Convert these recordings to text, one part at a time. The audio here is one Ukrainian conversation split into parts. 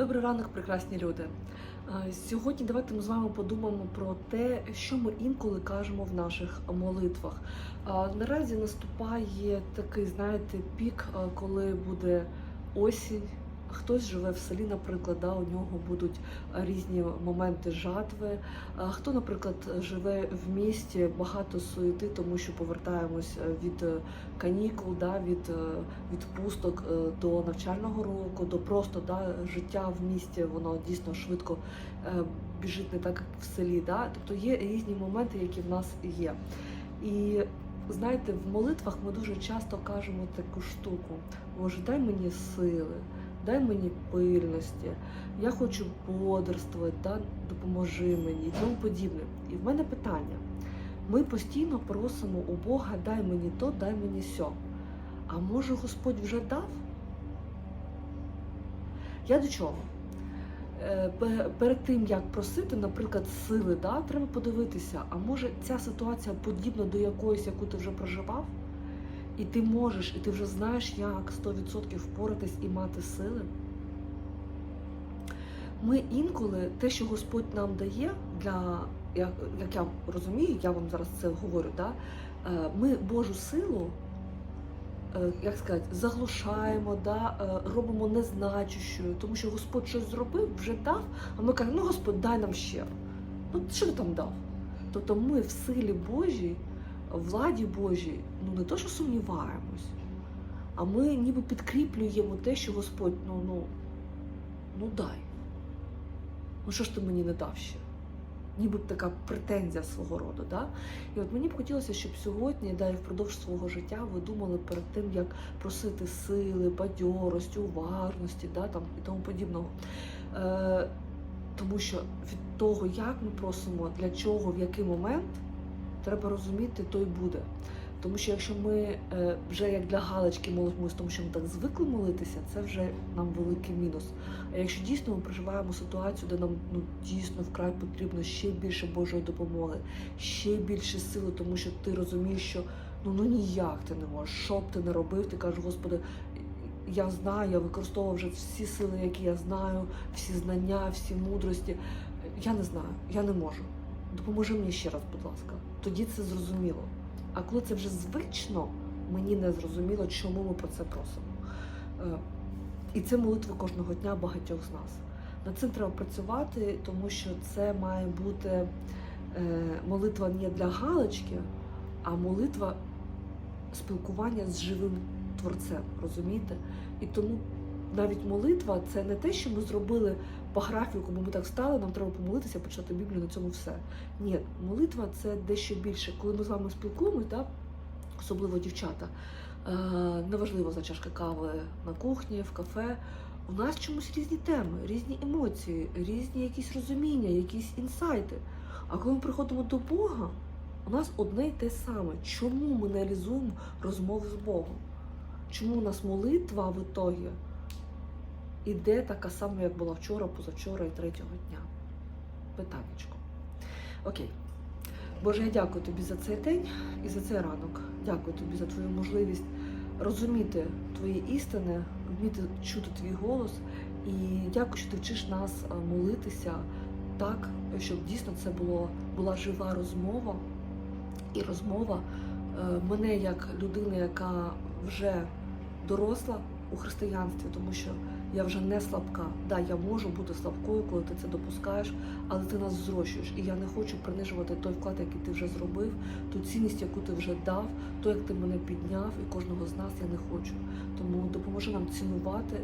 Добрий ранок, прекрасні люди. Сьогодні давайте ми з вами подумаємо про те, що ми інколи кажемо в наших молитвах. Наразі наступає такий, знаєте, пік, коли буде осінь. Хтось живе в селі, наприклад, да, у нього будуть різні моменти жатви. А Хто, наприклад, живе в місті, багато суєти, тому що повертаємось від е, канікул, да, від е, відпусток е, до навчального року, до просто да, життя в місті, воно дійсно швидко е, біжить не так, як в селі. Да? Тобто є різні моменти, які в нас є. І знаєте, в молитвах ми дуже часто кажемо таку штуку: Боже, дай мені сили. Дай мені пильності, я хочу бодрствувати, да? допоможи мені і тому подібне. І в мене питання: ми постійно просимо у Бога, дай мені то, дай мені сьо. А може Господь вже дав? Я до чого? Е, Перед тим як просити, наприклад, сили, да, треба подивитися, а може ця ситуація подібна до якоїсь, яку ти вже проживав? І ти можеш, і ти вже знаєш, як 100% впоратись і мати сили. Ми інколи те, що Господь нам дає, для, як, я розумію, я вам зараз це говорю, да? е, ми Божу силу, е, як сказати, заглушаємо, да? е, робимо незначущою, тому що Господь щось зробив, вже дав, а ми кажемо, ну Господь, дай нам ще. Ну, що ти там дав? Тобто ми в силі Божій владі Божій, ну не то, що сумніваємось, а ми ніби підкріплюємо те, що Господь, ну ну, ну дай. Ну що ж ти мені не дав ще? Ніби така претензія свого роду. Да? І от мені б хотілося, щоб сьогодні, да, і впродовж свого життя ви думали перед тим, як просити сили, бадьорості, уважності да, там, і тому подібного. Е, тому що від того, як ми просимо, для чого, в який момент, треба розуміти, то й буде. Тому що якщо ми е, вже як для галочки молимось, тому що ми так звикли молитися, це вже нам великий мінус. А якщо дійсно ми проживаємо ситуацію, де нам ну дійсно вкрай потрібно ще більше Божої допомоги, ще більше сили, тому що ти розумієш, що ну ну ніяк ти не можеш, що б ти не робив, ти кажеш, Господи, я знаю, я використовував вже всі сили, які я знаю, всі знання, всі мудрості. Я не знаю, я не можу. Допоможи мені ще раз, будь ласка. Тоді це зрозуміло. А коли це вже звично, мені не зрозуміло, чому ми про це просимо. Е, І це молитва кожного дня багатьох з нас. Над цим треба працювати, тому що це має бути е, молитва не для галочки, а молитва спілкування з живим творцем, розумієте? І тому навіть молитва це не те, що ми зробили по графіку, бо ми так встали, нам треба помолитися, почитати Біблію, на цьому все. Ні, молитва це дещо більше. Коли ми з вами спілкуємось, да, особливо дівчата, е, неважливо за чашка кави на кухні, в кафе. У нас чомусь різні теми, різні емоції, різні якісь розуміння, якісь інсайти. А коли ми приходимо до Бога, у нас одне й те саме. Чому ми не реалізуємо розмови з Богом? Чому у нас молитва в ітогі іде така сама, як була вчора, позавчора і третього дня? Питаннячко. Окей. Боже, я дякую тобі за цей день і за цей ранок. Дякую тобі за твою можливість розуміти твої істини, вміти чути твій голос. І дякую, що ти вчиш нас молитися так, щоб дійсно це було, була жива розмова. І розмова е, мене як людини, яка вже доросла у християнстві, тому що я вже не слабка. Да, я можу бути слабкою, коли ти це допускаєш, але ти нас зрощуєш. І я не хочу принижувати той вклад, який ти вже зробив, ту цінність, яку ти вже дав, то як ти мене підняв, і кожного з нас я не хочу. Тому допоможи нам цінувати,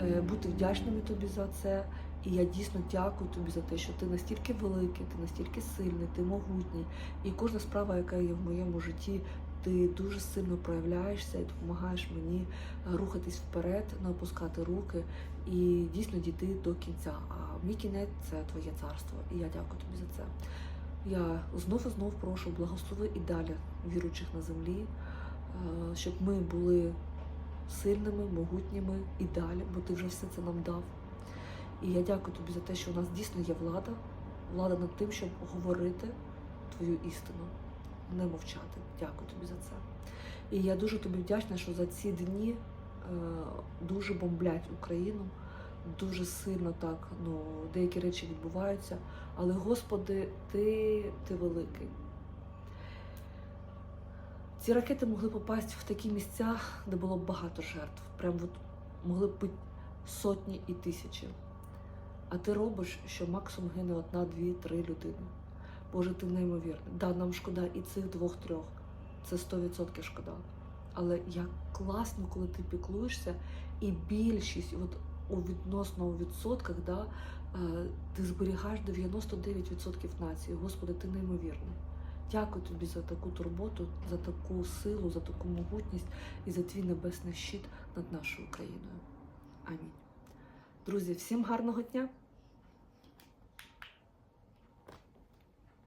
е, бути вдячними тобі за це. І я дійсно дякую тобі за те, що ти настільки великий, ти настільки сильний, ти могутній. І кожна справа, яка є в моєму житті, ти дуже сильно проявляєшся і допомагаєш мені е, рухатись вперед, не опускати руки і дійсно дійти до кінця. А мій кінець це твоє царство. І я дякую тобі за це. Я знов і знов прошу благослови і далі віруючих на землі, е, щоб ми були сильними, могутніми і далі, бо ти вже все це нам дав. І я дякую тобі за те, що у нас дійсно є влада, влада над тим, щоб говорити твою істину, не мовчати. Дякую тобі за це. І я дуже тобі вдячна, що за ці дні е, дуже бомблять Україну. дуже сильно так, ну, деякі речі відбуваються. Але, Господи, ти, ти великий. Ці ракети могли попасти в такі місця, де було багато жертв. Прям от могли б бути сотні і тисячі. А ти робиш, що максимум гине одна, дві, три людини. Боже, ти неймовірний. Да, нам шкода і цих двох-трьох. Це 100% шкода. Але як класно, коли ти піклуєшся, і більшість, от у відносно у відсотках, да, е, ти зберігаєш 99% нації. Господи, ти неймовірний. Дякую тобі за таку турботу, за таку силу, за таку могутність і за твій небесний щит над нашою країною. Амінь. Друзі, всім гарного дня!